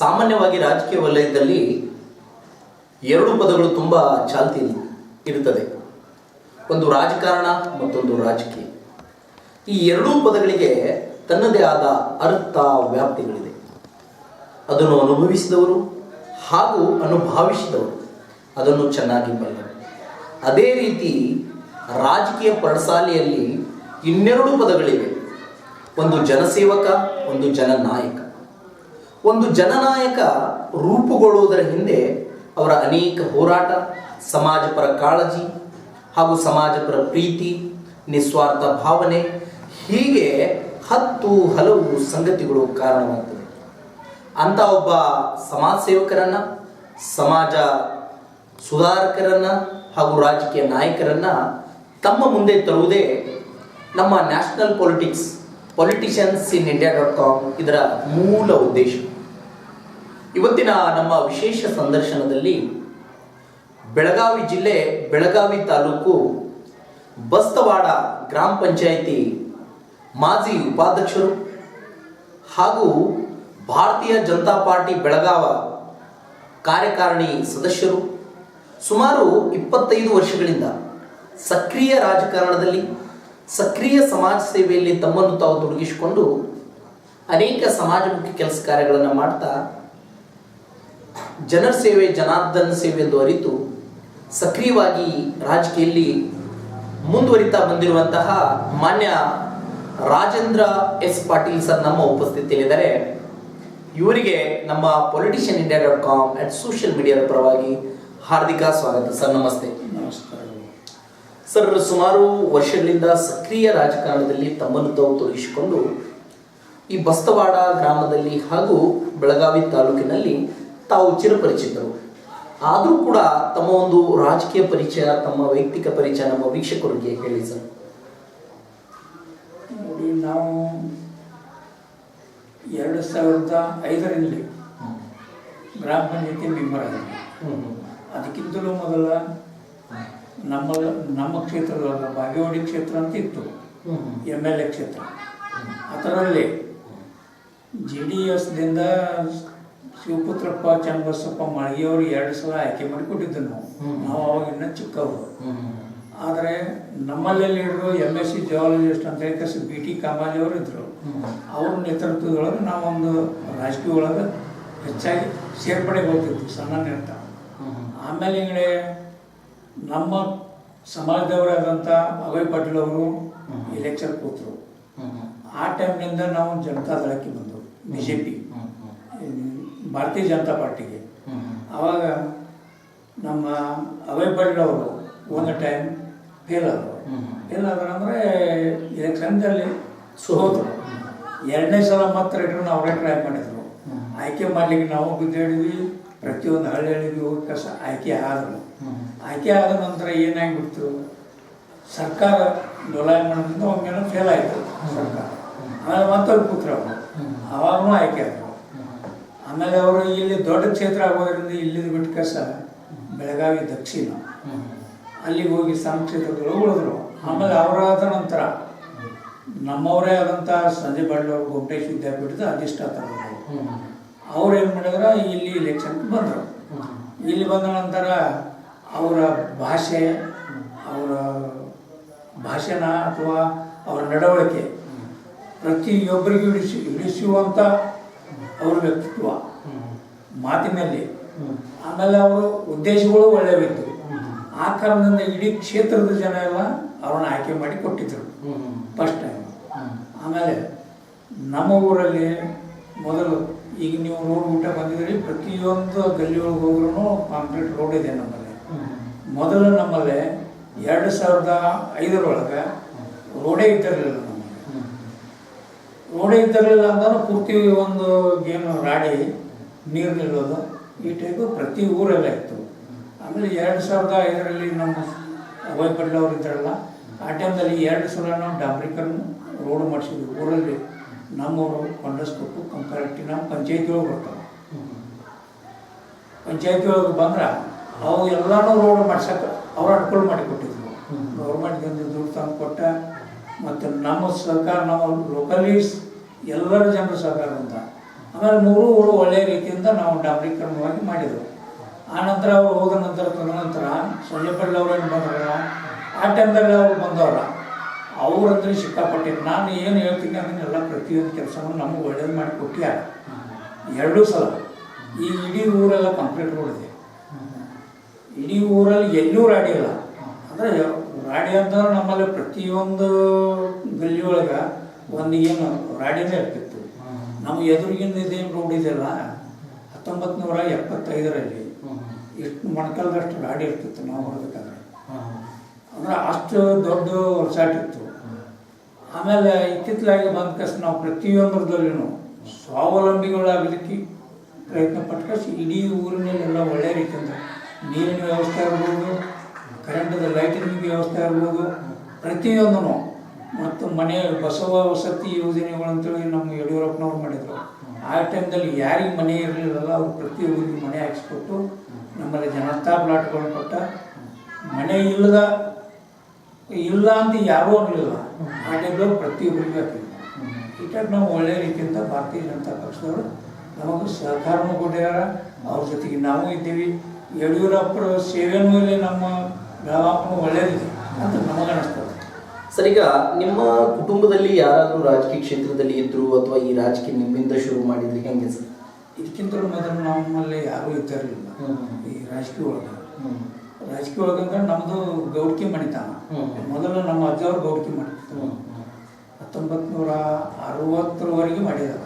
ಸಾಮಾನ್ಯವಾಗಿ ರಾಜಕೀಯ ವಲಯದಲ್ಲಿ ಎರಡು ಪದಗಳು ತುಂಬ ಚಾಲ್ತಿ ಇರುತ್ತದೆ. ಒಂದು ರಾಜಕಾರಣ, ಮತ್ತೊಂದು ರಾಜಕೀಯ. ಈ ಎರಡೂ ಪದಗಳಿಗೆ ತನ್ನದೇ ಆದ ಅರ್ಥ ವ್ಯಾಪ್ತಿಗಳಿದೆ. ಅದನ್ನು ಅನುಭವಿಸಿದವರು ಹಾಗೂ ಅನುಭವಿಸಿದವರು. ಅದನ್ನು ಚೆನ್ನಾಗಿ ಬಲ್ಲರು ಅದೇ ರೀತಿ ರಾಜಕೀಯ ಪಡಸಾಲೆಯಲ್ಲಿ ಇನ್ನೆರಡು ಪದಗಳಿವೆ. ಒಂದು ಜನಸೇವಕ, ಒಂದು ಜನನಾಯಕ. ಒಂದು ಜನನಾಯಕ ರೂಪುಗೊಳ್ಳುವುದರ ಹಿಂದೆ ಅವರ ಅನೇಕ ಹೋರಾಟ ಸಮಾಜಪರ ಕಾಳಜಿ ಹಾಗೂ ಸಮಾಜಪರ ಪ್ರೀತಿ, ನಿಸ್ವಾರ್ಥ ಭಾವನೆ ಹೀಗೆ ಹತ್ತು ಹಲವು ಸಂಗತಿಗಳು ಕಾರಣವಾಗ್ತದೆ ಅಂತ ಒಬ್ಬ ಸಮಾಜ ಸೇವಕರನ್ನ, ಸಮಾಜ ಸುಧಾರಕರನ್ನ ಹಾಗೂ ರಾಜಕೀಯ ನಾಯಕರನ್ನ ತಮ್ಮ ಮುಂದೆ ತರುವುದೇ ನಮ್ಮ national politics, politicians in India dot com ಇದರ ಮೂಲ ಉದ್ದೇಶ. ಇವತ್ತಿನ ನಮ್ಮ ವಿಶೇಷ ಸಂದರ್ಶನದಲ್ಲಿ ಬೆಳಗಾವಿ ಜಿಲ್ಲೆ ಬೆಳಗಾವಿ ತಾಲೂಕು ಬಸ್ತವಾಡ ಗ್ರಾಮ ಪಂಚಾಯಿತಿ ಮಾಜಿ ಉಪಾಧ್ಯಕ್ಷರು ಹಾಗೂ ಭಾರತೀಯ ಜನತಾ ಪಾರ್ಟಿ ಬೆಳಗಾವ ಕಾರ್ಯಕಾರಿಣಿ ಸದಸ್ಯರು ಸುಮಾರು ಇಪ್ಪತ್ತೈದು ವರ್ಷಗಳಿಂದ ಸಕ್ರಿಯ ರಾಜಕಾರಣದಲ್ಲಿ, ಸಕ್ರಿಯ ಸಮಾಜ ಸೇವೆಯಲ್ಲಿ ತಮ್ಮನ್ನು ತಾವು ತೊಡಗಿಸಿಕೊಂಡು ಅನೇಕ ಸಮಾಜಮುಖಿ ಕೆಲಸ ಕಾರ್ಯಗಳನ್ನು ಮಾಡ್ತಾ ಜನರ ಸೇವೆ ಜನಾರ್ದನ ಸೇವೆ ಎಂದು ಅರಿತು ಸಕ್ರಿಯವಾಗಿ ರಾಜಕೀಯಲ್ಲಿ ಮುಂದುವರಿತಾ ಬಂದಿರುವಂತಹ ಮಾನ್ಯ ರಾಜೇಂದ್ರ ಎಸ್ ಪಾಟೀಲ್ ಸರ್ ನಮ್ಮ ಉಪಸ್ಥಿತಿಯಲ್ಲಿದ್ದಾರೆ. ಇವರಿಗೆ ನಮ್ಮ politician India dot com at social ಮೀಡಿಯಾದ ಪರವಾಗಿ ಹಾರ್ದಿಕ ಸ್ವಾಗತ. ಸರ್ ನಮಸ್ತೆ. ನಮಸ್ಕಾರ. ಸರ್ ಸುಮಾರು ವರ್ಷಗಳಿಂದ ಸಕ್ರಿಯ ರಾಜಕಾರಣದಲ್ಲಿ ತಮ್ಮನ್ನು ತಾವು ತೊಡಗಿಸಿಕೊಂಡು ಈ ಬಸ್ತವಾಡ ಗ್ರಾಮದಲ್ಲಿ ಹಾಗೂ ಬೆಳಗಾವಿ ತಾಲೂಕಿನಲ್ಲಿ ತಾವು ಚಿರಪರಿಚಿತರು. ಆದರೂ ಕೂಡ ತಮ್ಮ ಒಂದು ರಾಜಕೀಯ ಪರಿಚಯ ತಮ್ಮ ವೈಯಕ್ತಿಕ ಪರಿಚಯ ನಮ್ಮ ವೀಕ್ಷಕರಿಗೆ ಹೇಳಿ ಸರ್. ನೋಡಿ ನಾವು ಎರಡು ಸಾವಿರದ ಐದರಲ್ಲಿ ಗ್ರಾಮ ಪಂಚಾಯತಿ ಮೆಂಬರ್ ಆಗಿದ್ವಿ. ಅದಕ್ಕಿಂತಲೂ ಮೊದಲ ನಮ್ಮ ನಮ್ಮ ಕ್ಷೇತ್ರದೊಳಗೆ ಬಾಗೇವಾಡಿ ಕ್ಷೇತ್ರ ಅಂತ ಇತ್ತು. ಎಂ ಎಲ್ ಎ ಕ್ಷೇತ್ರ. ಅದರಲ್ಲಿ ಜೆ ಡಿ ಎಸ್ದಿಂದ ಶಿವಪುತ್ರಪ್ಪ ಚನ್ನಬಸಪ್ಪ ಮಾಳಿಗೆಯವರು ಎರಡು ಸಲ ಆಯ್ಕೆ ಮಾಡಿಕೊಟ್ಟಿದ್ದು ನಾವು. ನಾವು ಅವಾಗ ಇನ್ನೂ ಚಿಕ್ಕವರು. ಆದರೆ ನಮ್ಮಲ್ಲಿ ಹಿಡಿದು ಎಂ ಎಸ್ ಸಿ ಜಿಯಾಲಜಿಸ್ಟ್ ಅಂತ ಹೇಳಿ ಬಿ ಟಿ ಕಾಮಾಜಿ ಅವರು ಇದ್ರು. ಅವ್ರ ನೇತೃತ್ವದೊಳಗೆ ನಾವೊಂದು ರಾಜಕೀಯ ಒಳಗೆ ಹೆಚ್ಚಾಗಿ ಸೇರ್ಪಡೆಗೊಳ್ತಿದ್ವಿ ಸಣ್ಣ ಅಂತ ಆಮೇಲೆ ಹಿಂಗಡೆ ನಮ್ಮ ಸಮಾಜದವರಾದಂಥ ಅಭಯ್ ಪಾಟೀಲ್ ಅವರು. ಎಲೆಕ್ಷನ್ ಕೂತರು. ಆ ಟೈಮ್ನಿಂದ ನಾವು ಜನತಾದಳಕ್ಕೆ ಬಂದವು ಬಿ ಜೆ ಪಿ ಭಾರತೀಯ ಜನತಾ ಪಾರ್ಟಿಗೆ. ಆವಾಗ ನಮ್ಮ ಅಭಯ್ ಅವರು ಒಂದು ಟೈಮ್ ಫೇಲ್ ಆದರು ಫೇಲ್ ಆದ್ರು ಅಂದರೆ ಎಲೆಕ್ಷನ್ದಲ್ಲಿ ಸೋತರು. ಎರಡನೇ ಸಲ ಮತ್ತೆ ರಿಟರ್ನ್ ಅವರೇ ಟ್ರೈ ಮಾಡಿದರು. ಆಯ್ಕೆ ಮಾಡಲಿಕ್ಕೆ ನಾವು ಗುದ್ದಾಡಿದ್ವಿ ಪ್ರತಿಯೊಂದು ಹಳ್ಳಿ ಹಳ್ಳಿಗೆ ಹೋಗಿ ಕಸ ಆಯ್ಕೆ ಆದರು. ಆಯ್ಕೆ ಆದ ನಂತರ ಏನಾಗಿಬಿಡ್ತು? ಸರ್ಕಾರ ಡೊಲಾಯಮಾನದಿಂದ ಒಮ್ಮೆ ಫೇಲ್ ಆಯಿತು. ಸರ್ಕಾರ. ಆಮೇಲೆ ಮತ್ತೊಂದು ಪುತ್ರ ಅವರು. ಆವಾಗೂ ಆಯ್ಕೆ ಆದರು. ಆಮೇಲೆ ಅವರು ಇಲ್ಲಿ ದೊಡ್ಡ ಕ್ಷೇತ್ರ ಆಗೋದ್ರಿಂದ ಇಲ್ಲಿಂದ ಬಿಟ್ಟು ಕಸ, ಬೆಳಗಾವಿ ದಕ್ಷಿಣ. ಅಲ್ಲಿಗೆ ಹೋಗಿ ಸಣ್ಣ ಉಳಿದ್ರು. ಆಮೇಲೆ ಅವರಾದ ನಂತರ ನಮ್ಮವರೇ ಆದಂಥ ಸಂಜೆ ಅವರು ಗೊಮ್ಮಟೇಶ್ ವಿದ್ಯಾಪೀಠದ ಅಧಿಷ್ಠಾತರು. ಅವ್ರು ಏನು ಮಾಡಿದ್ರೆ? ಇಲ್ಲಿ ಇಲೆಕ್ಷನ್ಗೆ ಬಂದರು. ಇಲ್ಲಿ ಬಂದ ನಂತರ ಅವರ ಭಾಷೆ, ಅವರ ಭಾಷಣ ಅಥವಾ ಅವರ ನಡವಳಿಕೆ ಪ್ರತಿಯೊಬ್ಬರಿಗೂ ಇಳಿಸಿ ಇಳಿಸುವಂಥ ಅವ್ರ ವ್ಯಕ್ತಿತ್ವ. ಮಾತಿನಲ್ಲಿ. ಆಮೇಲೆ ಅವರು ಉದ್ದೇಶಗಳು ಒಳ್ಳೆಯವಿತ್ತು ಆ ಕಾರಣದಿಂದ ಇಡೀ ಕ್ಷೇತ್ರದ ಜನ ಎಲ್ಲ ಅವ್ರನ್ನ ಆಯ್ಕೆ ಮಾಡಿ ಕೊಟ್ಟಿದ್ರು. First time. ಆಮೇಲೆ ನಮ್ಮ ಊರಲ್ಲಿ ಮೊದಲು ಈಗ ನೀವು ರೋಡ್ ಊಟ ಬಂದಿದ್ರಿ ಪ್ರತಿಯೊಂದು ಗಲ್ಲಿಯೊಳಗೆ ಒಳಗೆ ಹೋದ್ರೂ ಕಾಂಕ್ರೀಟ್ ರೋಡ್ ಇದೆ ನಮ್ಮಲ್ಲಿ. ಮೊದಲು ನಮ್ಮಲ್ಲಿ ಎರಡು ಸಾವಿರದ ಐದರೊಳಗೆ ರೋಡೇ ಇದ್ದಿರಲಿಲ್ಲ ರೋಡೇ ಇದ್ದಾಗಲಿಲ್ಲ ಅಂದ್ರೆ ಪೂರ್ತಿ ಒಂದು ಏನು ರಾಡಿ ನೀರು ನಿಲ್ಲೋದು. ಈ ಟೈಪು ಪ್ರತಿ ಊರೆಲ್ಲ ಇತ್ತು. ಆಮೇಲೆ ಎರಡು ಸಾವಿರದ ಐದರಲ್ಲಿ ನಮ್ಮ ಅಭಯ್ ಪಾಟೀಲ್ ಅವರು ಇದ್ದಾರಲ್ಲ ಆ ಟೈಮ್ದಲ್ಲಿ ಎರಡು ಸಲ ನಾವು ಡಾಂಬ್ರೀಕರಣ ರೋಡ್ ಮಾಡಿಸಿದ್ವಿ. ಊರಲ್ಲಿ ನಮ್ಮವರು ಕೊಂಡಸ್ಕೊಟ್ಟು ಕಂಪಾರಿಟಿ ನಾವು ಪಂಚಾಯತಿ ಒಳಗೆ ಬರ್ತಾವೆ. ಪಂಚಾಯತಿ ಒಳಗೆ ಬಂದ್ರೆ ಅವು ಎಲ್ಲನೂ ರೋಡ್ ಮಾಡ್ಸಕ್ಕೆ ಅವ್ರು ಅನುಕೂಲ ಮಾಡಿಕೊಟ್ಟಿದ್ರು. ಗೌರ್ಮೆಂಟ್ಗೆ ದುಡ್ಡು ತಂದು ಕೊಟ್ಟ ಮತ್ತು ನಮ್ಮ ಸರ್ಕಾರ, ನಮ್ಮ ಲೋಕಲೀಸ್ ಎಲ್ಲರ ಜನರ ಸಹಕಾರದಿಂದ ಆಮೇಲೆ ಮೂರು ಒಳ್ಳೆಯ ರೀತಿಯಿಂದ ನಾವು ಡಾಂಬರೀಕರಣವಾಗಿ ಮಾಡಿದೆವು. ಆ ನಂತರ ಅವ್ರು ಹೋದ ನಂತರ ತದನಂತರ ಸೊಳ್ಳೆಪಳ್ಳಿ ಏನು ಬಂದ್ರಲ್ಲ ಆ ಟೈಮ್ದಲ್ಲಿ ಅವರು ಬಂದವರ ಅವರಂದ್ರೆ ಸಿಕ್ಕಾಪಟ್ಟೆ ನಾನು ಏನು ಹೇಳ್ತೀನಿ ಅದನ್ನೆಲ್ಲ ಪ್ರತಿಯೊಂದು ಕೆಲಸವನ್ನು ನಮಗೆ ಒಳ್ಳೇದು ಮಾಡಿ ಕೊಟ್ಟಿಯಾರ ಎರಡೂ ಸಲ. ಈ ಇಡೀ ಊರೆಲ್ಲ ಕಂಪ್ಲೀಟ್ ಮಾಡಿದೆ ಇಡೀ ಊರಲ್ಲಿ ಎಲ್ಲೂ ರಾಡಿಲ್ಲ ಅಂದರೆ ರಾಡಿ ಅಂದ್ರೆ ನಮ್ಮಲ್ಲಿ ಪ್ರತಿಯೊಂದು ಗಲ್ಲಿ ಒಳಗೆ ಒಂದು ಏನು ರಾಡಿನೇ ಇರ್ತಿತ್ತು. ನಮ್ಮ ಎದುರಿಗಿಂದ ಇದೇನು ರೋಡ್ ಇದೆಯಲ್ಲ ಹತ್ತೊಂಬತ್ತು ನೂರ ಎಪ್ಪತ್ತೈದರಲ್ಲಿ ಎಷ್ಟು ಮೊಣಕಾಲದಷ್ಟು ರಾಡಿ ಇರ್ತಿತ್ತು ನಾವು ಹೊರಬೇಕಾದ್ರೆ ಅಂದ್ರೆ ಅಷ್ಟು ದೊಡ್ಡ ವರ್ಷಾಟ್ ಇತ್ತು. ಆಮೇಲೆ ಇತ್ತಿತ್ತಲಾಗಿ ಬಂದ ಕಷ್ಟ ನಾವು ಪ್ರತಿಯೊಂದರದಲ್ಲೂ ಸ್ವಾವಲಂಬಿಗಳಾಗಲಿಕ್ಕೆ ಪ್ರಯತ್ನ ಪಟ್ಕಷ್ಟು ಇಡೀ ಊರಿನಲ್ಲೆಲ್ಲ ಒಳ್ಳೆಯ ರೀತಿಯಿಂದ ನೀರಿನ ವ್ಯವಸ್ಥೆ ಇರ್ಬೋದು ಕರೆಂಟದ ಲೈಟಿಂಗ್ ವ್ಯವಸ್ಥೆ ಇರ್ಬೋದು ಪ್ರತಿಯೊಂದೂ ಮತ್ತು ಮನೆ ಬಸವ ವಸತಿ ಯೋಜನೆಗಳಂತೇಳಿ ನಮ್ಮ ಯಡಿಯೂರಪ್ಪನವ್ರು ಮಾಡಿದರು. ಆ ಟೈಮ್ದಲ್ಲಿ ಯಾರಿಗೆ ಮನೆ ಇರಲಿಲ್ಲಲ್ಲ, ಅವ್ರು ಪ್ರತಿಯೊಬ್ಬರಿಗೆ ಮನೆ ಹಾಕಿಸ್ಕೊಟ್ಟು ನಮ್ಮಲ್ಲಿ ಜನತಾ ಪ್ಲಾಟ್ಗಳನ್ನು ಕೊಟ್ಟ. ಮನೆ ಇಲ್ಲದ, ಇಲ್ಲ ಅಂತ ಯಾರೂ ಆಗಲಿಲ್ಲ ಆ ಟೈಮ್ದಲ್ಲಿ ಪ್ರತಿಯೊಬ್ಬರಿಗೂ ಹಾಕಿದ್ವಿ ಟೈಪ್ ನಾವು ಒಳ್ಳೆಯ ರೀತಿಯಿಂದ ಭಾರತೀಯ ಜನತಾ ಪಕ್ಷದವರು ನಮಗೆ ಸಹಕಾರನೂ ಕೊಟ್ಟಿದ್ದಾರೆ ಅವ್ರ ಜೊತೆಗೆ ನಾವು ಇದ್ದೀವಿ. ಯಡಿಯೂರಪ್ಪರ ಸೇವೆ ಮೇಲೆ ನಮ್ಮ ಬೆಳಗಾಪನು ಒಳ್ಳೆಯದಿದೆ ಅಂತ ನಮಗೆ ಅನಿಸ್ತದೆ ಸರ್ ಈಗ ನಿಮ್ಮ ಕುಟುಂಬದಲ್ಲಿ ಯಾರಾದರೂ ರಾಜಕೀಯ ಕ್ಷೇತ್ರದಲ್ಲಿ ಇದ್ರು ಅಥವಾ ಈ ರಾಜಕೀಯ ನಿಮ್ಮಿಂದ ಶುರು ಮಾಡಿದ್ರಿ ಹೆಂಗೆ ಸರ್? ಇದಕ್ಕಿಂತ ಮೊದಲು ನಮ್ಮಲ್ಲಿ ಯಾರೂ ಇದ್ದಿರಲಿಲ್ಲ. ಈ ರಾಜಕೀಯ ಒಳಗೆ. ರಾಜಕೀಯ ಒಳಗಂದ್ರೆ ನಮ್ಮದು ಗೌಡ್ಕಿ ಮಣಿತಾನ. ಮೊದಲು ನಮ್ಮ ಅಜ್ಜವ್ರು ಗೌಡ್ಕಿ ಮಾಡಿದ್ರು ಹತ್ತೊಂಬತ್ತು ನೂರ ಅರವತ್ತರವರೆಗೆ ಮಾಡಿದಾರ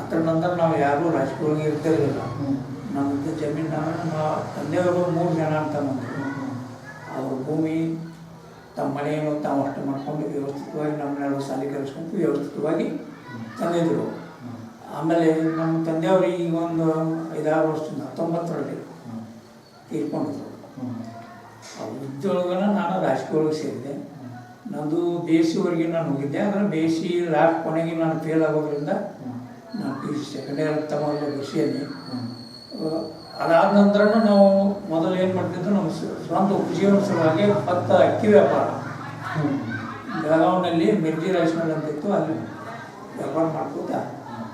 ಅದರ ನಂತರ ನಾವು ಯಾರೂ ರಾಜಕೀಯ ಒಳಗೆ ಇರ್ತಿರಲಿಲ್ಲ. ನಮ್ಮದು ಜಮೀನು ನಮ್ಮ ತಂದೆಯವರು ಮೂರು ಜನ ಅಂತ ಬಂದರು. ಅವ್ರ ಭೂಮಿ ತಮ್ಮ ಮನೆಯನ್ನು ತಾವು ಅಷ್ಟು ಮಾಡಿಕೊಂಡು ವ್ಯವಸ್ಥಿತವಾಗಿ ನಮ್ಮನ್ನೆಲ್ಲ ಸಾಲಿ ಕಲಿಸ್ಕೊಂಡು ವ್ಯವಸ್ಥಿತವಾಗಿ ತಂದಿದ್ದರು ಆಮೇಲೆ ನಮ್ಮ ತಂದೆಯವರು ಈಗ ಒಂದು ಐದಾರು ವರ್ಷದಿಂದ ಹತ್ತೊಂಬತ್ತರಲ್ಲಿ ತೀರ್ಕೊಂಡಿದ್ರು. ಉದ್ಯೋಗನ ನಾನು ರಾಜಕೀಯ ಒಳಗೆ ಸೇರಿದೆ. ನಂದು ಬಿ. ಎಸ್. ನಾನು ಹೋಗಿದ್ದೆ. ಆದರೆ ಬಿ. ಎಸ್. ಸಿ. ಲಾಸ್ಟ್ ಕೊನೆಗೆ ನಾನು ಫೇಲ್ ಆಗೋದ್ರಿಂದ ನಾನು P. U C second year ತಗೊಂಡು ಬಿಸಿಯಲ್ಲಿ ಅದಾದ ನಂತರ ನಾವು ಮೊದಲು ಏನು ಮಾಡ್ತಿದ್ರು ನಮ್ಮ ಸ್ವಂತ ಉಪಜೀವನ ಸಲುವಾಗಿ ಭತ್ತ ಅಕ್ಕಿ ವ್ಯಾಪಾರ. ಬೆಳಗಾವಿನಲ್ಲಿ ಮಿರ್ಜಿ ರೈಸ್ ಅಂತ ಇತ್ತು ಅಲ್ಲಿ ವ್ಯಾಪಾರ ಮಾಡ್ಕೋತ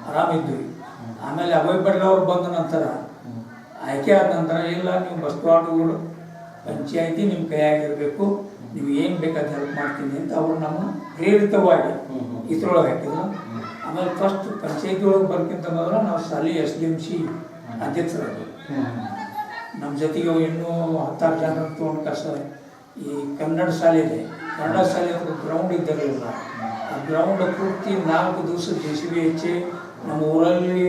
ಆರಾಮಿದ್ವಿ. ಆಮೇಲೆ ಅಭಯ್ ಪಟೇಲ್ ಅವ್ರು ಬಂದ ನಂತರ ಆಯ್ಕೆ ಆದ ನಂತರ ಇಲ್ಲ ನೀವು ಬಸ್ ಬಸವಾಡುಗಳು ಪಂಚಾಯಿತಿ ನಿಮ್ಮ ಕೈಯಾಗಿರಬೇಕು ನೀವು ಏನು ಬೇಕಾದ ಹೆಲ್ಪ್ ಮಾಡ್ತೀನಿ ಅಂತ ಅವರು ನಮ್ಮ ಪ್ರೇರಿತವಾಗಿ ಇದ್ರೊಳಗೆ ಹಾಕಿದ್ರು. ಆಮೇಲೆ ಫಸ್ಟ್ ಪಂಚಾಯಿತಿ ಒಳಗೆ ಬರ್ಕಿಂತ ಮೊದಲು ನಾವು ಸಾಲಿ ಎಸ್ ಡಿ ಎಂ ಸಿ ಅಧ್ಯಕ್ಷರಾದ್ರು ನಮ್ಮ ಜೊತೆಗೆ ಇನ್ನೂ ಹತ್ತಾರು ಜನ ತೊಗೊಂಡು ಕಸ ಈ ಕನ್ನಡ ಶಾಲೆ ಇದೆ ಕನ್ನಡ ಶಾಲೆ ಒಂದು ಗ್ರೌಂಡ್ ಇದ್ದಿರಲಿಲ್ಲ ಆ ಗ್ರೌಂಡ್ ಪೂರ್ತಿ ನಾಲ್ಕು ದಿವಸ ಜೆ ಸಿ ಬಿ ಹೆಚ್ಚಿ ನಮ್ಮ ಊರಲ್ಲಿ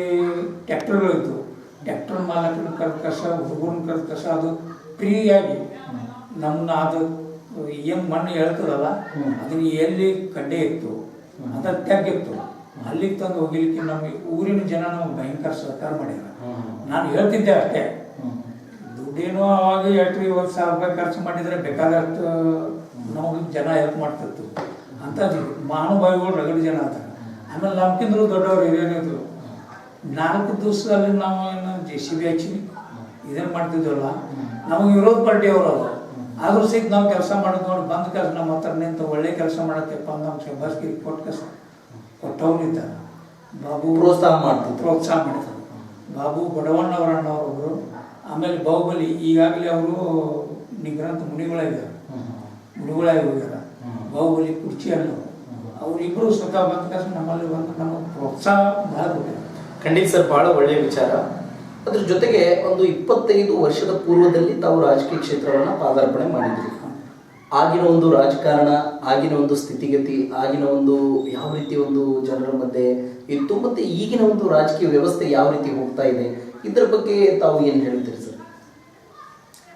ಟ್ಯಾಕ್ಟರ್ಗಳಿತ್ತು ಟ್ಯಾಕ್ಟರ್ ಮಾಲಕನ ಕರೆದ ಕಸ ಹುಡುಗರನ್ನ ಕರೆದ ಕಸ ಅದು ಫ್ರೀಯಾಗಿ ನಮ್ಮನ್ನ ಅದು ಏನು ಮಣ್ಣು ಹೇಳ್ತದಲ್ಲ ಅದನ್ನ ಎಲ್ಲಿ ಕಡ್ಡೆ ಇತ್ತು ಅದ ತೆಗಿತ್ತು ಅಲ್ಲಿಗೆ ತಂದು ಹೋಗಿಲಿಕ್ಕೆ ನಮಗೆ ಊರಿನ ಜನ ನಮ್ಗೆ ಭಯಂಕರ ಸಹಕಾರ ಮಾಡಿದ್ದಾರೆ ನಾನು ಹೇಳ್ತಿದ್ದೆ ಅಷ್ಟೇ. ದುಡ್ಡೇನೋ ಅವಾಗ ಎಷ್ಟು ಇವತ್ತು ಸಾವಿರ ರೂಪಾಯಿ ಖರ್ಚು ಮಾಡಿದರೆ ಬೇಕಾದಷ್ಟು ನಮಗೆ ಜನ ಹೆಲ್ಪ್ ಮಾಡ್ತಿತ್ತು. ಅಂತ ಮಹಾನುಭಾವಿಗಳು ರಗಡಿ ಜನ ಅಂತ ಆಮೇಲೆ ನಮ್ಕಿಂದ್ರು ದೊಡ್ಡವ್ರು ಇದೇನಿದ್ರು ನಾಲ್ಕು ದಿವಸದಲ್ಲಿ ನಾವು ಏನು ಜೆ ಸಿ ಬಿ ಹಚ್ಚಿ ಇದೇನು ಮಾಡ್ತಿದ್ವಲ್ಲ ನಮಗೆ ವಿರೋಧ ಪಾರ್ಟಿಯವರು ಅವರು ಆದರೂ ಸಹಿತ ನಾವು ಕೆಲಸ ಮಾಡೋದು ನೋಡಿ ಬಂದ ಕೆಲಸ ನಮ್ಮ ಹತ್ರ ನಿಂತು ಒಳ್ಳೆ ಕೆಲಸ ಮಾಡತ್ತೆಪ್ಪ ಅಂತ ನಮ್ಮ ಶಬಾಸ್ಗಿರಿ ಕೊಟ್ಟ ಕೆಲಸ ಕೊಟ್ಟವ್ರು ಇದ್ದಾರೆ ಬಾಬು ಪ್ರೋತ್ಸಾಹ ಮಾಡ್ತಾರೆ ಪ್ರೋತ್ಸಾಹ ಮಾಡ್ತಾರೆ ಬಾಬು ಬಡವಣ್ಣವರಣ್ಣವರು ಆಮೇಲೆ ಬಾಹುಬಲಿ, ಈಗಾಗಲೇ ಅವರು ನಿಗ್ರಂತ ಮುನಿಗಳಾಗಿದ್ದಾರೆ. ಮುನಿಗಳಾಗಿ ಹೋಗ್ಯಾರ ಬಾಹುಬಲಿ ಕುರ್ಚಿಯನ್ನು ಅವರಿಬ್ಬರು ಸ್ವತಃ ಬಂದ ತಕ್ಷಣ ನಮ್ಮಲ್ಲಿ ಬಂದು ನಮಗೆ ಪ್ರೋತ್ಸಾಹ ಬಹಳ ಕೊಟ್ಟಿದ್ದಾರೆ ಖಂಡಿತ ಸರ್, ಬಹಳ ಒಳ್ಳೆಯ ವಿಚಾರ. ಅದ್ರ ಜೊತೆಗೆ ಒಂದು ಇಪ್ಪತ್ತೈದು ವರ್ಷದ ಪೂರ್ವದಲ್ಲಿ ತಾವು ರಾಜಕೀಯ ಕ್ಷೇತ್ರವನ್ನ ಪಾದಾರ್ಪಣೆ ಮಾಡಿದ್ರು. ಆಗಿನ ಒಂದು ರಾಜಕಾರಣ, ಆಗಿನ ಒಂದು ಸ್ಥಿತಿಗತಿ, ಆಗಿನ ಒಂದು ಯಾವ ರೀತಿ ಒಂದು ಜನರ ಮಧ್ಯೆ ಇತ್ತು, ಮತ್ತೆ ಈಗಿನ ಒಂದು ರಾಜಕೀಯ ವ್ಯವಸ್ಥೆ ಯಾವ ರೀತಿ ಹೋಗ್ತಾ ಇದೆ ಇದ್ರ ಬಗ್ಗೆ ತಾವು ಏನು ಹೇಳ್ತೀರಿ ಸರ್?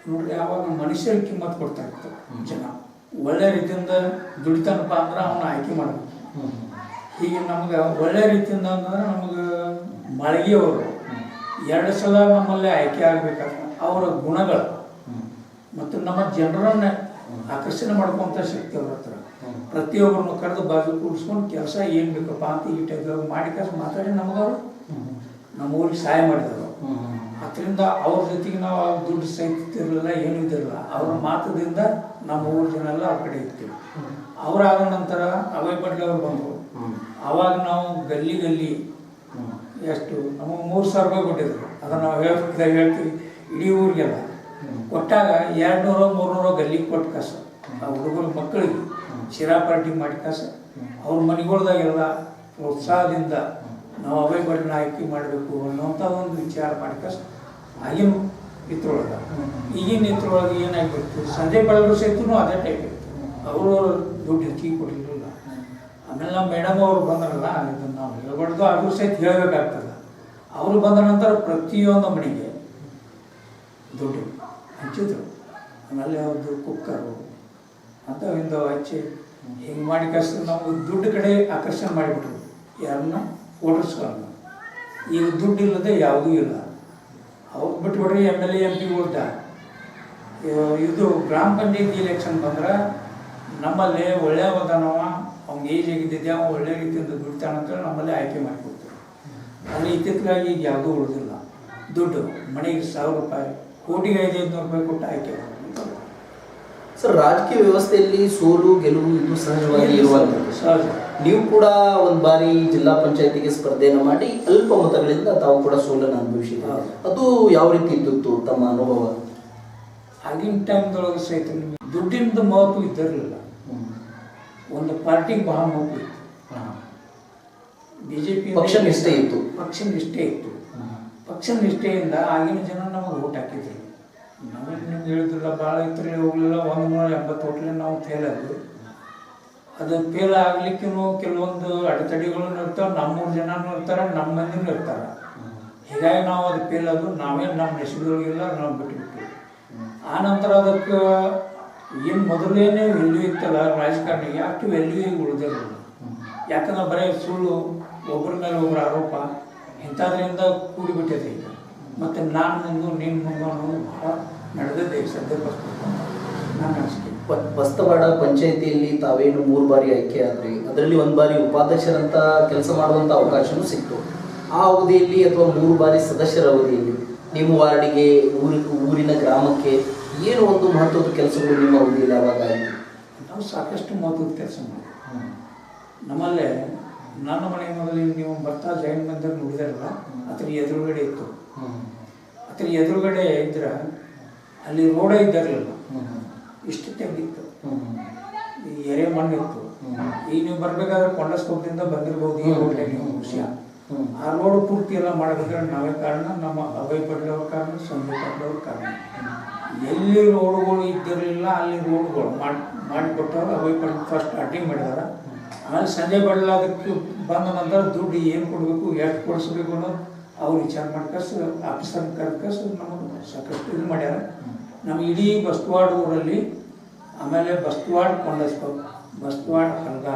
ನೋಡ್ರಿ ಯಾವಾಗ ಮನುಷ್ಯರಿಗೆ ಕಿಮ್ಮತ್ ಕೊಡ್ತಾ ಇತ್ತು ಜನ ಒಳ್ಳೆ ರೀತಿಯಿಂದ ದುಡಿತಾನಪ್ಪ ಅಂದ್ರೆ ಅವನ್ನ ಆಯ್ಕೆ ಮಾಡಬೇಕು. ಹೀಗೆ ನಮ್ಗೆ ಒಳ್ಳೆ ರೀತಿಯಿಂದ ಅಂದ್ರೆ ನಮಗೆ ಮಳಗಿಯವರು ಎರಡು ಸಲ ನಮ್ಮಲ್ಲಿ ಆಯ್ಕೆ ಆಗಬೇಕಾದ್ರೆ ಅವರ ಗುಣಗಳು. ಮತ್ತು ನಮ್ಮ ಜನರನ್ನ ಆಕರ್ಷಣೆ ಮಾಡ್ಕೊಂತ ಶಕ್ತಿ ಅವ್ರ ಹತ್ರ. ಪ್ರತಿಯೊಬ್ಬರನ್ನು ಕರೆದು ಬಾಜು ಕೂಡಿಸ್ಕೊಂಡು ಕೆಲಸ ಏನು ಬೇಕಪ್ಪ ಅಂತ ಈ ಟೈಪ್ ಮಾಡಿ ಕೆಲಸ ಮಾತಾಡಿ ನಮಗವರು. ನಮ್ಮ ಊರಿಗೆ ಸಹಾಯ ಮಾಡಿದರು ಅದರಿಂದ ಅವ್ರ ಜೊತೆಗೆ ನಾವು ದುಡ್ಡು ಸಹಿತ ಇರಲಿಲ್ಲ ಏನೂ ಇದ್ದಿರಲಿಲ್ಲ. ಅವ್ರ ಮಾತದಿಂದ ನಮ್ಮ ಊರ ಜನ ಎಲ್ಲ ಅವ್ರ ಕಡೆ ಇರ್ತೀವಿ. ಅವರಾದ ನಂತರ ಅವೇ ಬಡ್ಲವ್ರು ಬಂದರು. ಅವಾಗ ನಾವು ಗಲ್ಲಿ ಗಲ್ಲಿ ಎಷ್ಟು ನಮಗೆ ಮೂರು ಸಾವಿರ ರೂಪಾಯಿ ಕೊಟ್ಟಿದ್ರು. ಅದನ್ನು ನಾವು ಹೇಳ್ತಿದ್ದಾಗ ಹೇಳ್ತೀವಿ, ಇಡೀ ಊರಿಗೆಲ್ಲ ಕೊಟ್ಟಾಗ ಎರಡು ನೂರು ಗಲ್ಲಿ ನೂರು ಗಲ್ಲಿಗೆ ಕೊಟ್ಟು ಕಸ. ಆ ಹುಡುಗರ ಮಕ್ಕಳಿಗೆ. ಶಿರಾ ಪಾರ್ಟಿ ಮಾಡಿ ಕಸ. ಅವ್ರ ಮನೆಗಳ್ದಾಗೆಲ್ಲ ಪ್ರೋತ್ಸಾಹದಿಂದ ನಾವು ಅವೇ ಬಣ್ಣ ಆಯ್ಕೆ ಮಾಡಬೇಕು ಅನ್ನೋಂಥ ಒಂದು ವಿಚಾರ ಮಾಡಿ ಕಸ ಆಗಿನ ಇದ್ರೊಳಗೆ ಈಗಿನ ಇದ್ರೊಳಗೆ ಏನಾಗಿಬಿಡ್ತು? ಸಂಜೆ ಬೆಳಗ್ಗೆ ಸಹಿತ ಅದೇ ಟೈಪ್ ಇತ್ತು. ಅವರು ದುಡ್ಡು ಹೆಚ್ಚಿಗೆ ಕೊಟ್ಟಿರಲಿಲ್ಲ. ಆಮೇಲೆ ನಮ್ಮ ಮೇಡಮ್ ಅವರು ಬಂದ್ರಲ್ಲ, ಇದನ್ನು ನಾವು ಹೇಳ್ಬಾರ್ದು ಅದ್ರ ಸಹಿತ ಹೇಳಬೇಕಾಗ್ತದೆ. ಅವರು ಬಂದ ನಂತರ ಪ್ರತಿಯೊಂದು ಮನೆಗೆ ದುಡ್ಡು ಹಂಚಿದ್ರು. ಆಮೇಲೆ ಅವ್ರದ್ದು ಕುಕ್ಕರು ಅಂಥವಿಂದ ಹಚ್ಚಿ ಹಿಂಗೆ ಮಾಡಿ ಕಷ್ಟ ನಾವು ದುಡ್ಡು ಕಡೆ ಆಕರ್ಷಣೆ ಮಾಡಿಬಿಟ್ರು. ಯಾರನ್ನ? ಫೋಟೋಸ್ಗಳನ್ನ ಈಗ ದುಡ್ಡು ಇಲ್ಲದೆ ಯಾವುದೂ ಇಲ್ಲ. ಅವ್ರು ಬಿಟ್ಬಿಡ್ರಿ ಎಂ ಎಲ್ ಎ ಎಂ ಓಟ ಇದು ಗ್ರಾಮ ಪಂಚಾಯತಿ ಎಲೆಕ್ಷನ್ ಬಂದ್ರೆ ನಮ್ಮಲ್ಲಿ ಒಳ್ಳೆಯ ಅದಾನವ ಅವ್ನಿಗೆ ಏಜ್ ಆಗಿದ್ದಿದ್ದೆ ಅವ್ನು ಒಳ್ಳೆ ರೀತಿಯಿಂದ ದುಡ್ತಾನಂತ ನಮ್ಮಲ್ಲಿ ಆಯ್ಕೆ ಮಾಡಿಕೊಡ್ತೀವಿ ಅಲ್ಲಿ ಇತ್ತಿತ್ತಲಾಗಿ ಈಗ ಯಾವುದೂ ಉಳಿದಿಲ್ಲ. ದುಡ್ಡು ಮನೆಗೆ ಸಾವಿರ ರೂಪಾಯಿ ಕೋಟಿಗೆ ಐದು ಐದುನೂರು ರೂಪಾಯಿ ಕೊಟ್ಟು ಆಯ್ಕೆ. ಸರ್ ರಾಜಕೀಯ ವ್ಯವಸ್ಥೆಯಲ್ಲಿ ಸೋಲು ಗೆಲುವು ಇದು ಸಹಜವಾಗಿ ಇರುವಂಥದ್ದು ಸಹಜ. ನೀವು ಕೂಡ ಒಂದು ಬಾರಿ ಜಿಲ್ಲಾ ಪಂಚಾಯತಿಗೆ ಸ್ಪರ್ಧೆಯನ್ನು ಮಾಡಿ ಅಲ್ಪ ಮತಗಳಿಂದ ತಾವು ಕೂಡ ಸೋಲನ್ನು ಅನುಭವಿಸಿದ್ರು ಅದು ಯಾವ ರೀತಿ ಇದ್ದಿತ್ತು ತಮ್ಮ ಅನುಭವ? ಆಗಿನ ಟೈಮ್ದೊಳಗೆ ಸಹಿತ ನಿಮಗೆ ದುಡ್ಡಿನ ಮಹತ್ವ ಇದ್ದಿರಲಿಲ್ಲ. ಒಂದು ಪಾರ್ಟಿಗೆ ಬಹಳ ಮಹತ್ವ ಇತ್ತು. ಬಿ ಜೆ ಪಿ ಪಕ್ಷ ನಿಷ್ಠೆ ಇತ್ತು. ಪಕ್ಷ ನಿಷ್ಠೆ ಇತ್ತು. ಪಕ್ಷ ನಿಷ್ಠೆಯಿಂದ ಆಗಿನ ಜನ ನಮಗೆ ಓಟ್ ಹಾಕಿದ್ರು. ನಮಗೆ ನಿಮ್ಗೆ ಹೇಳಿದ್ರಲ್ಲ ಭಾಳ ಇತ್ತು ಹೋಗಲಿಲ್ಲ ಒಂದು ನೂರ ಎಂಬತ್ತು ಹೋಟ್ಲೆ ನಾವು ಆದ್ವಿ. ಅದು ಫೇಲ್ ಆಗ್ಲಿಕ್ಕೂ ಕೆಲವೊಂದು ಅಡೆತಡೆಗಳು ಇರ್ತಾವೆ ನಮ್ಮೂರು ಜನನೂ ಇರ್ತಾರೆ ನಮ್ಮ ಮಂದಿನೂ ಇರ್ತಾರೆ. ಹೀಗಾಗಿ ನಾವು ಅದು ಫೇಲ್ ಆದ್ರು ನಾವೇ ನಮ್ಮ ನೆಸಿದೊಳಗಿಲ್ಲ ನಾವು ಬಿಟ್ಬಿಟ್ಟಿವಿ ಆ ನಂತರ ಅದಕ್ಕೆ ಏನು ಮೊದಲೇನೆ ವ್ಯಾಲ್ಯೂ ಇತ್ತಲ್ಲ, ರಾಜಕಾರಣಿ, ಯಾಕೆ ವ್ಯಾಲ್ಯೂ ಉಳಿದಿರಲಿಲ್ಲ ಯಾಕಂದ್ರೆ ಬರೀ ಸುಳ್ಳು, ಒಬ್ಬರ ಮೇಲೆ ಒಬ್ಬರ ಆರೋಪ, ಇಂಥದ್ರಿಂದ ಕೂಡಿಬಿಟ್ಟಿದೆ ಈಗ. ಮತ್ತು ನಾನು ನಿಮ್ಮ ನೀನು ಮುಂದು ಅನ್ನೋದು ಈಗ ಸದ್ಯ ಪ್ರಸ್ತುತ ನನ್ನ ಅನಿಸಿಕೆ. ಪ- ಬಸ್ತವಾಡ ಪಂಚಾಯಿತಿಯಲ್ಲಿ ತಾವೇನು ಮೂರು ಬಾರಿ ಆಯ್ಕೆ ಆದ್ರಿ ಅದರಲ್ಲಿ ಒಂದು ಬಾರಿ ಉಪಾಧ್ಯಕ್ಷರಂತ ಕೆಲಸ ಮಾಡುವಂತ ಅವಕಾಶವೂ ಸಿಕ್ತು. ಆ ಅವಧಿಯಲ್ಲಿ ಅಥವಾ ಮೂರು ಬಾರಿ ಸದಸ್ಯರ ಅವಧಿಯಲ್ಲಿ ನಿಮ್ಮ ವಾರ್ಡಿಗೆ ಊರಿ ಊರಿನ ಗ್ರಾಮಕ್ಕೆ ಏನು ಒಂದು ಮಹತ್ವದ ಕೆಲಸಗಳು ನಿಮ್ಮ ಅವಧಿಯಲ್ಲಿ ಯಾವಾಗ ನಾವು ಸಾಕಷ್ಟು ಮಹತ್ವದ ಕೆಲಸ ಮಾಡಿ ನಮ್ಮಲ್ಲೇ ನನ್ನ ಮನೆ ಮೊದಲು ನೀವು ಬರ್ತಾ ಜೈನ್ ಮಂದಿರ ನೋಡಿದಾರಲ್ಲ ಅದ್ರ ಎದುರುಗಡೆ ಇತ್ತು. ಅದ್ರ ಎದುರುಗಡೆ ಇದ್ರೆ ಅಲ್ಲಿ ರೋಡೇ ಇದ್ದಿರಲಿಲ್ಲ ಇಷ್ಟು ತೆಗ್ದಿತ್ತು ಈ ಎರೆ ಮಣ್ಣು ಇತ್ತು. ಈಗ ನೀವು ಬರ್ಬೇಕಾದ್ರೆ ಕೊಂಡಸ್ಕೋಪದಿಂದ ಬಂದಿರ್ಬೋದು ಈ ರೋಡ್ ನೀವು ವಿಷಯ ಆ ರೋಡ್ ಪೂರ್ತಿ ಎಲ್ಲ ಮಾಡಬೇಕಾದ್ರೆ ನಾವೇ ಕಾರಣ ನಮ್ಮ ಅಭಯ ಪಡೆದವ್ರ ಕಾರಣ ಸಂಜೆ ಪಡೆದವ್ರ ಕಾರಣ. ಎಲ್ಲಿ ರೋಡ್ಗಳು ಇದ್ದಿರಲಿಲ್ಲ ಅಲ್ಲಿ ರೋಡ್ಗಳು ಮಾಡಿ ಮಾಡಿಕೊಟ್ಟವ್ರು ಅಭಯ ಪಡೆದ ಫಸ್ಟ್ ಅಟೆಂಡ್ ಮಾಡಿದಾರ. ಆಮೇಲೆ ಸಂಜೆ ಪಟೇಲ್ ಅದಕ್ಕೆ ಬಂದ ನಂತರ ದುಡ್ಡು ಏನು ಕೊಡಬೇಕು ಎಷ್ಟು ಕೊಡಿಸ್ಬೇಕು ಅನ್ನೋದು ಅವ್ರು ವಿಚಾರ ಮಾಡ್ಕಸ್ ಆಫೀಸರ್ ಕರ್ಕಸ್ ನಮಗೆ ಸಾಕಷ್ಟು ಇದು ಮಾಡ್ಯಾರ. ನಮ್ಮ ಇಡೀ ಬಸ್ತವಾಡ ಊರಲ್ಲಿ ಆಮೇಲೆ ಬಸ್ತವಾಡ್ ಕೊಂಡಸ್ಬೇಕು. ಬಸ್ತವಾಡ್ ಹಲ್ಗ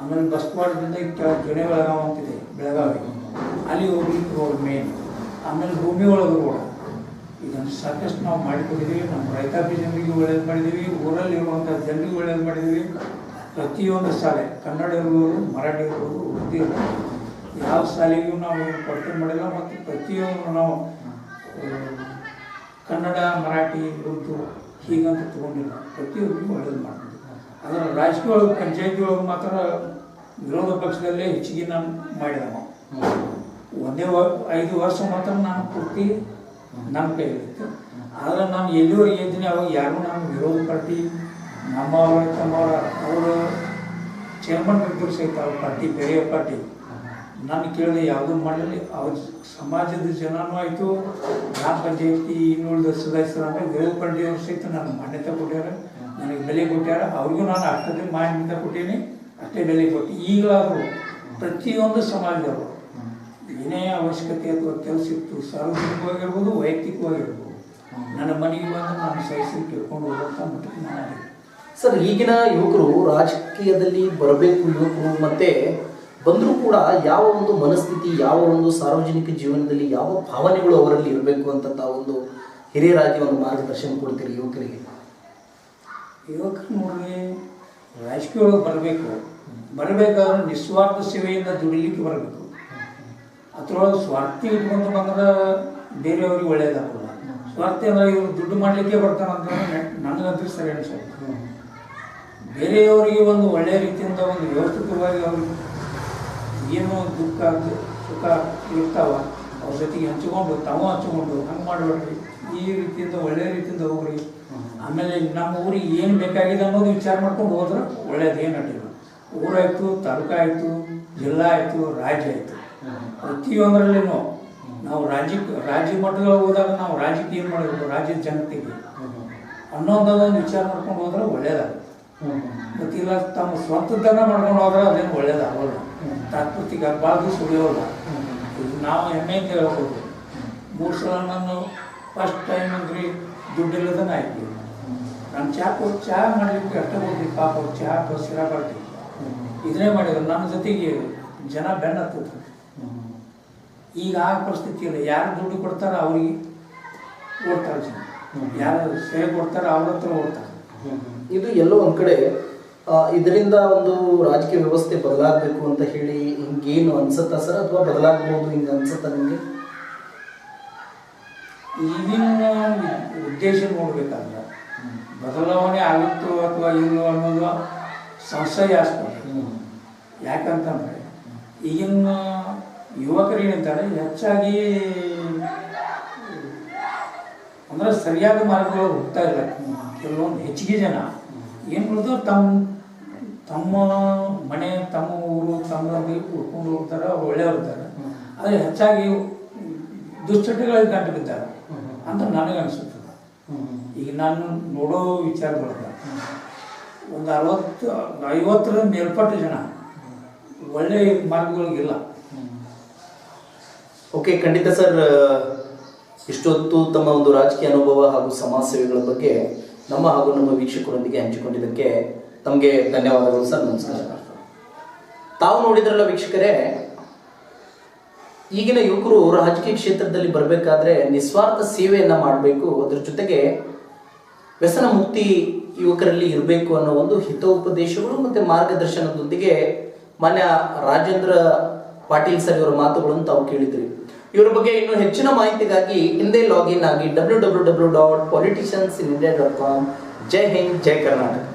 ಆಮೇಲೆ ಬಸ್ತವಾಡದಿಂದ ಕೆಲವು ಗಿಣೆ ಬೆಳಗಾವ್ ಅಂತಿದೆ, ಬೆಳಗಾವಿ. ಅಲ್ಲಿ ಹೋಗ್ಲಿಕ್ಕೆ ರೋಡ್ ಮೇನ್ ಆಮೇಲೆ ಭೂಮಿ ಒಳಗೆ ರೋಡ್ ಇದನ್ನು ಸಾಕಷ್ಟು ನಾವು ಮಾಡಿಕೊಟ್ಟಿದ್ದೀವಿ. ನಮ್ಮ ರೈತಾಪಿ ಜನರಿಗೆ ಒಳ್ಳೇದು ಮಾಡಿದ್ದೀವಿ. ಊರಲ್ಲಿರುವಂಥ ಜನರಿಗೆ ಒಳ್ಳೇದು ಮಾಡಿದ್ದೀವಿ. ಪ್ರತಿಯೊಂದು ಶಾಲೆ ಕನ್ನಡ ಇರ್ಬೋದು ಮರಾಠಿ ಇರ್ಬೋದು ಉರ್ದು ಇರ್ಬೋದು ಯಾವ ಶಾಲೆಗೂ ನಾವು ಕೊರತೆ ಮಾಡಿಲ್ಲ, ಮತ್ತು ಪ್ರತಿಯೊಂದು ನಾವು ಕನ್ನಡ, ಮರಾಠಿ, ಉರ್ದು ಹೀಗಂತ ತೊಗೊಂಡಿಲ್ಲ. ಪ್ರತಿಯೊಬ್ಬರಿಗೂ ಒಳ್ಳೇದು ಮಾಡ್ತೀವಿ ಅದರ ರಾಜಕೀಯ ಒಳಗೆ ಪಂಚಾಯತಿ ಒಳಗೆ ಮಾತ್ರ ವಿರೋಧ ಪಕ್ಷದಲ್ಲೇ ಹೆಚ್ಚಿಗೆ ನಾನು ಮಾಡಿದ ನಾವು ಒಂದೇ ಐದು ವರ್ಷ ಮಾತ್ರ ನಾನು ಪೂರ್ತಿ ನಮ್ಮ ಕೈಯಲ್ಲಿತ್ತು ಆದರೆ ನಾನು ಎಲ್ಲಿವರೆಗೆ ಇದ್ದೀನಿ ಅವಾಗ ಯಾರು ನಾನು ವಿರೋಧ ಪಾರ್ಟಿ ನಮ್ಮವರ, ತಮ್ಮವರ, ಅವರು ಚೇರ್ಮನ್ ಇದ್ದರು ಸಹಿತ ಅವ್ರ ಪಾರ್ಟಿ ಬೇರೆ ಪಾರ್ಟಿ ನಾನು ಕೇಳಿದೆ ಯಾವುದೂ ಮಾಡಲಿ, ಅವ್ರ ಸಮಾಜದ ಜನನೂ ಆಯಿತು. ಗ್ರಾಮ ಪಂಚಾಯತಿ ಇನ್ನುಳಿದ ಸದಸ್ಯರು ಅಂದರೆ ವಿರೋಧ ಪಾರ್ಟಿಯವರು ಸಹಿತ ನನಗೆ ಮಾನ್ಯತೆ ಕೊಟ್ಟಾರೆ ನನಗೆ ಬೆಲೆ ಕೊಟ್ಟಾರ ಅವ್ರಿಗೂ ನಾನು ಅಷ್ಟೇ ಮಾನ್ಯತೆ ಕೊಟ್ಟೀನಿ. ಅಷ್ಟೇ ಬೆಲೆ ಕೊಟ್ಟು ಈಗಲಾದರೂ ಪ್ರತಿಯೊಂದು ಸಮಾಜದವರು ಏನೇ ಅವಶ್ಯಕತೆ ಅಥವಾ ಕೆಲಸ ಇತ್ತು, ಸಾರ್ವಜನಿಕವಾಗಿರ್ಬೋದು, ವೈಯಕ್ತಿಕವಾಗಿರ್ಬೋದು, ನನ್ನ ಮನೆಗೆ ಬಂದು ನಾನು ಸಹಿಸಿ ಕೇಳ್ಕೊಂಡು ಹೋಗೋಂಥ ಮಟ್ಟಿಗೆ ಸರ್, ಈಗಿನ ಯುವಕರು ರಾಜಕೀಯದಲ್ಲಿ ಬರಬೇಕು ಯುವಕರು ಮತ್ತೆ ಬಂದರೂ ಕೂಡ ಯಾವ ಒಂದು ಮನಸ್ಥಿತಿ ಯಾವ ಒಂದು ಸಾರ್ವಜನಿಕ ಜೀವನದಲ್ಲಿ ಯಾವ ಭಾವನೆಗಳು ಅವರಲ್ಲಿ ಇರಬೇಕು ಅಂತ ಒಂದು ಹಿರಿಯರಾಗಿ ಒಂದು ಮಾರ್ಗದರ್ಶನ ಕೊಡ್ತೀರಿ ಯುವಕರಿಗೆ? ಯುವಕರು ನೋಡಿ ರಾಜಕೀಯ ಒಳಗೆ ಬರಬೇಕು. ಬರಬೇಕಾದ್ರೆ ನಿಸ್ವಾರ್ಥ ಸೇವೆಯಿಂದ ದುಡಿಲಿಕ್ಕೆ ಬರಬೇಕು. ಅದರೊಳಗೆ ಸ್ವಾರ್ಥಿ ಇಟ್ಕೊಂಡು ಬಂದ್ರೆ ಬೇರೆಯವ್ರಿಗೆ ಒಳ್ಳೇದಾಗಲ್ಲ. ಸ್ವಾರ್ಥ ಅಂದ್ರೆ ಇವರು ದುಡ್ಡು ಮಾಡಲಿಕ್ಕೆ ಬರ್ತಾರಂತ ನನಗಂತೂ ಸರಿ ಅನ್ಸಲ್ಲ. ಬೇರೆಯವರಿಗೆ ಒಂದು ಒಳ್ಳೆಯ ರೀತಿಯಿಂದ ಒಂದು ವ್ಯವಸ್ಥಿತವಾಗಿ ಅವ್ರಿಗೆ ಏನು ದುಃಖ ಸುಖ ಇರ್ತಾವ, ಅವ್ರ ಜೊತೆಗೆ ಹಂಚ್ಕೊಂಡು ತಾವು ಹಂಚ್ಕೊಂಡು ಹಂಗೆ ಮಾಡಬೇಡ್ರಿ. ಈ ರೀತಿಯಿಂದ ಒಳ್ಳೆಯ ರೀತಿಯಿಂದ ಹೋಗ್ರಿ. ಆಮೇಲೆ ನಮ್ಮ ಊರಿಗೆ ಏನು ಬೇಕಾಗಿದೆ ಅನ್ನೋದು ವಿಚಾರ ಮಾಡ್ಕೊಂಡು ಹೋದ್ರೆ ಒಳ್ಳೇದು ಏನು ಅಡ್ಡಿಲ್ಲ ಊರಾಯಿತು ತಾಲೂಕು ಆಯಿತು, ಜಿಲ್ಲಾ ಆಯಿತು, ರಾಜ್ಯ ಆಯಿತು. ಪ್ರತಿಯೊಂದರಲ್ಲಿನೂ ನಾವು ರಾಜ್ಯಕ್ಕೆ ರಾಜ್ಯ ಮಟ್ಟದಲ್ಲಿ ಹೋದಾಗ ನಾವು ರಾಜ್ಯಕ್ಕೆ ಏನು ಮಾಡಬೇಕು? ರಾಜ್ಯದ ಜನತೆಗೆ ಅನ್ನೋದನ್ನು ವಿಚಾರ ಮಾಡ್ಕೊಂಡು ಹೋದ್ರೆ ಒಳ್ಳೇದಾಗುತ್ತೆ. ಮತ್ತಿಲ್ಲ ತಮ್ಮ ಸ್ವಂತದ್ದನ್ನು ಮಾಡ್ಕೊಂಡು ಹೋದ್ರೆ ಅದೇನು ಒಳ್ಳೇದಾಗಲ್ಲ. ತಾತ್ಪತಿ ಗರ್ಭಾಗಿ ಸುಳಿಯೋಲ್ಲ. ಇದು ನಾವು ಹೆಮ್ಮೆಯಿಂದ ಹೇಳ್ಬೋದು. ಮೂರು ಸಲ ನಾನು ಫಸ್ಟ್ ಟೈಮ್ ಅಂದ್ರೆ ದುಡ್ಡಿಲ್ಲದನ್ನ ಆಯ್ತು. ನಾನು ಚಹಾ ಕೊಟ್ಟು ಚಹಾ ಮಾಡಲಿಕ್ಕೆ ಅಷ್ಟೇ ಕೊಡ್ತೀವಿ ಪಾಪ ಚಹಾ ಸಿರಾ ಬರ್ತೀವಿ ಇದನ್ನೇ ಮಾಡಿದ್ರು. ನನ್ನ ಜೊತೆಗೆ ಜನ ಬೆನ್ನತ್ತು ಈಗ ಆ ಪರಿಸ್ಥಿತಿ ಇಲ್ಲ ಯಾರು ದುಡ್ಡು ಕೊಡ್ತಾರೋ ಅವ್ರಿಗೆ ಓಡ್ತಾರೆ ಜನ. ಯಾರು ಸೇವೆ ಕೊಡ್ತಾರೋ ಅವ್ರ ಹತ್ರ ಓಡ್ತಾರೆ. ಇದು ಎಲ್ಲೋ ಒಂದು ಕಡೆ ಇದರಿಂದ ಒಂದು ರಾಜಕೀಯ ವ್ಯವಸ್ಥೆ ಬದಲಾಗಬೇಕು ಅಂತ ಹೇಳಿ ಹಿಂಗೇನು ಅನ್ಸುತ್ತಾ ಸರ್? ಅಥವಾ ಬದಲಾಗಬಹುದು ಹಿಂಗೆ ಅನ್ಸುತ್ತಾ ನಿಮಗೆ? ಈಗಿನ ಉದ್ದೇಶ ನೋಡ್ಬೇಕಂದ್ರೆ ಬದಲಾವಣೆ ಆಗುತ್ತೋ ಅಥವಾ ಇಲ್ಲೋ ಅನ್ನೋದು ಸಂಶಯಾಸ್ಪದ ಯಾಕಂತಂದ್ರೆ ಈಗಿನ ಯುವಕರು ಏನಿದ್ದಾರೆ ಹೆಚ್ಚಾಗಿ ಅಂದ್ರೆ ಸರಿಯಾದ ಮಾರ್ಗಗಳು ಹೋಗ್ತಾ ಇಲ್ಲ. ಕೆಲವೊಂದು ಹೆಚ್ಚಿಗೆ ಜನ. ಏನು ಮಾಡೋದು? ತಮ್ಮ ತಮ್ಮ ಮನೆ, ತಮ್ಮ ಊರು, ತಮ್ಮ ಉಳ್ಕೊಂಡು ಹೋಗ್ತಾರೆ, ಅವ್ರು ಒಳ್ಳೆಯವ್ರು ಇರ್ತಾರೆ. ಆದರೆ ಹೆಚ್ಚಾಗಿ ದುಶ್ಚಟಗಳಲ್ಲಿ ಗಂಟು ಬಿದ್ದಾರೆ ಅಂತ ನನಗೆ ಅನಿಸುತ್ತದೆ ಈಗ ನಾನು ನೋಡೋ ವಿಚಾರ ಬರ್ತದೆ ಒಂದು ಅರವತ್ತು, ಐವತ್ತರ ಮೇಲ್ಪಟ್ಟು ಜನ ಒಳ್ಳೆಯ ಮಾರ್ಗಗಳಿಗಿಲ್ಲ ಓಕೆ, ಖಂಡಿತ ಸರ್, ಇಷ್ಟೊತ್ತು ತಮ್ಮ ಒಂದು ರಾಜಕೀಯ ಅನುಭವ ಹಾಗೂ ಸಮಾಜ ಸೇವೆಗಳ ಬಗ್ಗೆ ನಮ್ಮ ಹಾಗೂ ನಮ್ಮ ವೀಕ್ಷಕರೊಂದಿಗೆ ಹಂಚಿಕೊಂಡಿದ್ದಕ್ಕೆ ತಮಗೆ ಧನ್ಯವಾದಗಳು ಸರ್, ನಮಸ್ಕಾರ. ತಾವು ನೋಡಿದ್ರಲ್ಲ ವೀಕ್ಷಕರೇ, ಈಗಿನ ಯುವಕರು ರಾಜಕೀಯ ಕ್ಷೇತ್ರದಲ್ಲಿ ಬರಬೇಕಾದ್ರೆ ನಿಸ್ವಾರ್ಥ ಸೇವೆಯನ್ನು ಮಾಡಬೇಕು. ಅದ್ರ ಜೊತೆಗೆ ವ್ಯಸನ ಮುಕ್ತಿ ಯುವಕರಲ್ಲಿ ಇರಬೇಕು ಅನ್ನೋ ಒಂದು ಹಿತೋಪದೇಶಗಳು ಮತ್ತೆ ಮಾರ್ಗದರ್ಶನದೊಂದಿಗೆ ಮಾನ್ಯ ರಾಜೇಂದ್ರ ಪಾಟೀಲ್ ಸರ್ ಇವರ ಮಾತುಗಳನ್ನು ತಾವು ಕೇಳಿದ್ರಿ. ಇವರ ಬಗ್ಗೆ ಇನ್ನೂ ಹೆಚ್ಚಿನ ಮಾಹಿತಿಗಾಗಿ ಹಿಂದೆ ಲಾಗಿನ್ ಆಗಿ W W W dot politicians in India dot com ಜೈ ಹಿಂದ್, ಜೈ ಕರ್ನಾಟಕ.